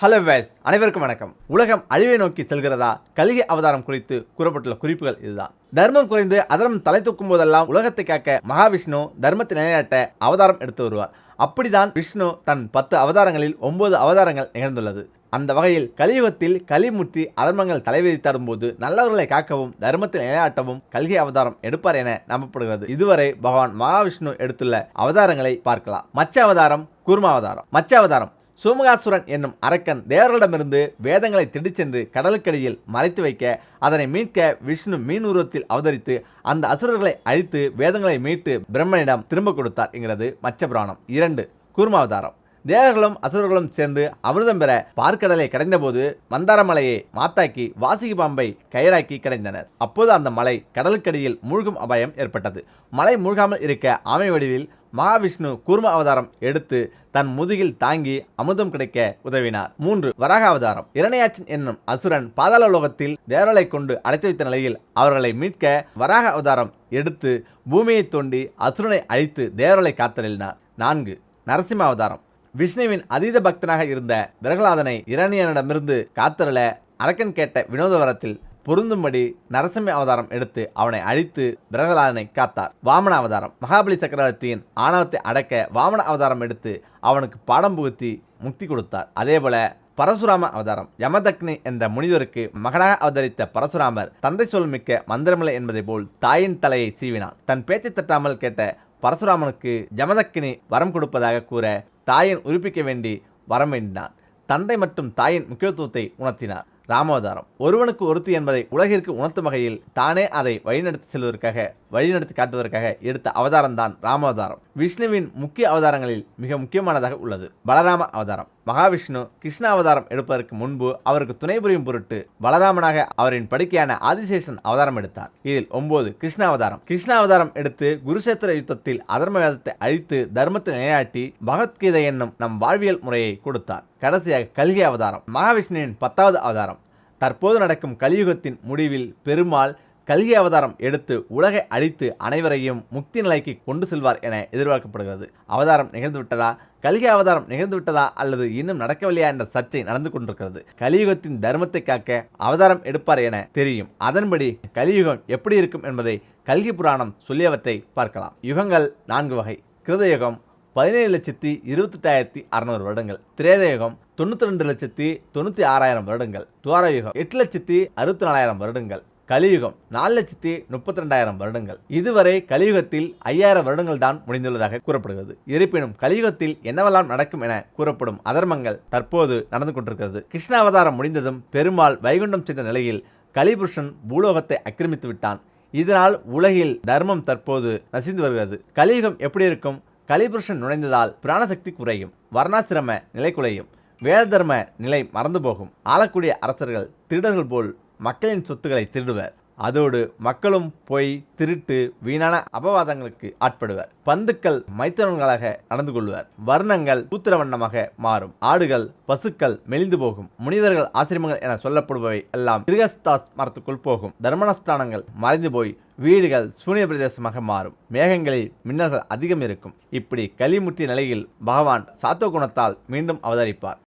Hello ways அனைவருக்கும் வணக்கம். உலகம் அழிவை நோக்கி செல்கிறதா? கலிகை அவதாரம் குறித்து கூறப்பட்டுள்ள குறிப்புகள் இதுதான். தர்மம் குறைந்து அதர்மம் தலை தூக்கும் போதெல்லாம் உலகத்தை காக்க மகாவிஷ்ணு தர்மத்தை நிலைநாட்ட அவதாரம் எடுத்து வருவார். அப்படிதான் விஷ்ணு தன் பத்து அவதாரங்களில் ஒன்பது அவதாரங்கள் நிகழ்ந்துள்ளது. அந்த வகையில் கலியுகத்தில் கலிமுற்றி அதர்மங்கள் தலைவிதி தரும்போது நல்லவர்களை காக்கவும் தர்மத்தை நிலையாட்டவும் கல்கி அவதாரம் எடுப்பார் என நம்பப்படுகிறது. இதுவரை பகவான் மகாவிஷ்ணு எடுத்துள்ள அவதாரங்களை பார்க்கலாம். மச்ச அவதாரம் கூர்ம அவதாரம். மச்ச அவதாரம் சோமகாசுரன் என்னும் அரக்கன் தேவர்களிடமிருந்து வேதங்களை திடிச் சென்று கடலுக்கடியில் மறைத்து வைக்க அதனை மீட்க விஷ்ணு மீன் உருவத்தில் அவதரித்து அந்த அசுரர்களை அழித்து வேதங்களை மீட்டு பிரம்மனிடம் திரும்ப கொடுத்தார் என்கிறது மச்ச புராணம் இரண்டு கூர்மாவதாரம். தேவர்களும் அசுரர்களும் சேர்ந்து அமிர்தம் பெற பார்க்கடலை கடைந்தபோது மந்தாரமலையை மாத்தாக்கி வாசுகி பாம்பை கயிறாக்கி கடைந்தனர். அப்போது அந்த மலை கடலுக்கடியில் மூழ்கும் அபாயம் ஏற்பட்டது. மலை மூழ்காமல் இருக்க ஆமை வடிவில் மகாவிஷ்ணு கூர்ம அவதாரம் எடுத்து தன் முதுகில் தாங்கி அமுதம் கிடைக்க உதவினார். மூன்று வராக அவதாரம். இரணையாச்சன் என்னும் அசுரன் பாதாள உலகத்தில் தேவர்களை கொண்டு அடைத்து வைத்த நிலையில் அவர்களை மீட்க வராக அவதாரம் எடுத்து பூமியை தோண்டி அசுரனை அழித்து தேவர்களை காத்தலினார் நான்கு நரசிம்ம அவதாரம். விஷ்ணுவின் அதீத பக்தனாக இருந்த பிரகலாதனை இரணியனிடமிருந்து காத்தருள அரக்கன் கேட்ட வினோதவரத்தில் பொருந்தும்படி நரசிம்ம அவதாரம் எடுத்து அவனை அழித்து பிரகலாதனை காத்தார். வாமன அவதாரம். மகாபலி சக்கரவர்த்தியின் ஆணவத்தை அடக்க வாமன அவதாரம் எடுத்து அவனுக்கு பாடம் புகுத்தி முக்தி கொடுத்தார். அதேபோல பரசுராம அவதாரம். யமதக்னி என்ற முனிவருக்கு மகனாக அவதரித்த பரசுராமர் தந்தை சொல் மிக்க மந்திரமில்லை என்பதை போல் தாயின் தலையை சீவினான். தன் பேச்சை தட்டாமல் கேட்ட பரசுராமனுக்கு யமதக்கினி வரம் கொடுப்பதாக கூற தாயின் உறுப்பிக்க வேண்டி வரம் வேண்டினான். தந்தை மற்றும் தாயின் முக்கியத்துவத்தை உணர்த்தினார். ராமாவதாரம். ஒருவனுக்கு ஒருத்தி என்பதை உலகிற்கு உணர்த்தும் வகையில் தானே அதை வழிநடத்தி செல்வதற்காக வழிநடத்தி காட்டுவதற்காக எடுத்த அவதாரம் தான் ராமாவதாரம். விஷ்ணுவின் முக்கிய அவதாரங்களில் மிக முக்கியமானதாக உள்ளது. பலராம அவதாரம். மகாவிஷ்ணு கிருஷ்ண அவதாரம் எடுப்பதற்கு முன்பு அவருக்கு துணை புரியும் பொருட்டு பலராமனாக அவரின் படுக்கையான ஆதிசேஷன் அவதாரம் எடுத்தார். இதில் ஒன்பது கிருஷ்ண அவதாரம். கிருஷ்ண அவதாரம் எடுத்து குருஷேத்திர யுத்தத்தில் அதர்ம வேதத்தை அழித்து தர்மத்தை நிலையாட்டி பகவத்கீதை என்னும் நம் வாழ்வியல் முறையை கொடுத்தார். கடைசியாக கல்கி அவதாரம். மகாவிஷ்ணுவின் பத்தாவது அவதாரம். தற்போது நடக்கும் கலியுகத்தின் முடிவில் பெருமாள் கல்கி அவதாரம் எடுத்து உலகை அழித்து அனைவரையும் முக்தி நிலைக்கு கொண்டு செல்வார் என எதிர்பார்க்கப்படுகிறது. அவதாரம் நிகழ்ந்து விட்டதா? கல்கி அவதாரம் நிகழ்ந்து விட்டதா? அல்லது இன்னும் நடக்கவில்லையா என்ற சர்ச்சை நடந்து கொண்டிருக்கிறது. கலியுகத்தின் தர்மத்தை காக்க அவதாரம் எடுப்பார் என தெரியும். அதன்படி கலியுகம் எப்படி இருக்கும் என்பதை கல்கி புராணம் சொல்லியவற்றை பார்க்கலாம். யுகங்கள் நான்கு வகை. கிருதயுகம் பதினேழு லட்சத்தி இருபத்தெட்டாயிரத்தி அறநூறு வருடங்கள். திரேதயுகம் தொண்ணூற்றி ரெண்டு லட்சத்தி தொண்ணூற்றி ஆறாயிரம் வருடங்கள். துவாரயுகம் எட்டு லட்சத்தி அறுபத்தி நாலாயிரம் வருடங்கள். கலியுகம் நாலு லட்சத்தி முப்பத்தி ரெண்டாயிரம் வருடங்கள். இதுவரை கலியுகத்தில் ஐயாயிரம் வருடங்கள் தான் முடிந்துள்ளதாக கூறப்படுகிறது. இருப்பினும் கலியுகத்தில் என்னவெல்லாம் நடக்கும் என கூறப்படும் அதர்மங்கள் தற்போது நடந்து கொண்டிருக்கிறது. கிருஷ்ண அவதாரம் முடிந்ததும் பெருமாள் வைகுண்டம் சென்ற நிலையில் கலிபுருஷன் பூலோகத்தை ஆக்கிரமித்து விட்டான் இதனால் உலகில் தர்மம் தற்போது நசிந்து வருகிறது. கலியுகம் எப்படி இருக்கும்? கலிபுருஷன் நுழைந்ததால் பிராணசக்தி குறையும் வர்ணாசிரம நிலை குலையும் வேத தர்ம நிலை மறந்து போகும். ஆளக்கூடிய அரசர்கள் திருடர்கள் போல் மக்களின் சொத்துக்களை திருடுவர். அதோடு மக்களும் பொய் திருட்டு வீணான அபவாதங்களுக்கு ஆட்படுவர். பந்துக்கள் மைத்தனங்களாக நடந்து கொள்வர். வர்ணங்கள் சூத்திர வண்ணமாக மாறும். ஆடுகள் பசுக்கள் மெலிந்து போகும். முனிவர்கள் ஆசிரமங்கள் என சொல்லப்படுபவை எல்லாம் திருகஸ்தாஸ் மரத்துக்குள் போகும். தர்மனஸ்தானங்கள் மறைந்து போய் வீடுகள் சூனிய பிரதேசமாக மாறும். மேகங்களில் மின்னல்கள் அதிகம் இருக்கும் இப்படி களிமுற்றிய நிலையில் பகவான் சாத்துவ குணத்தால் மீண்டும் அவதரிப்பார்.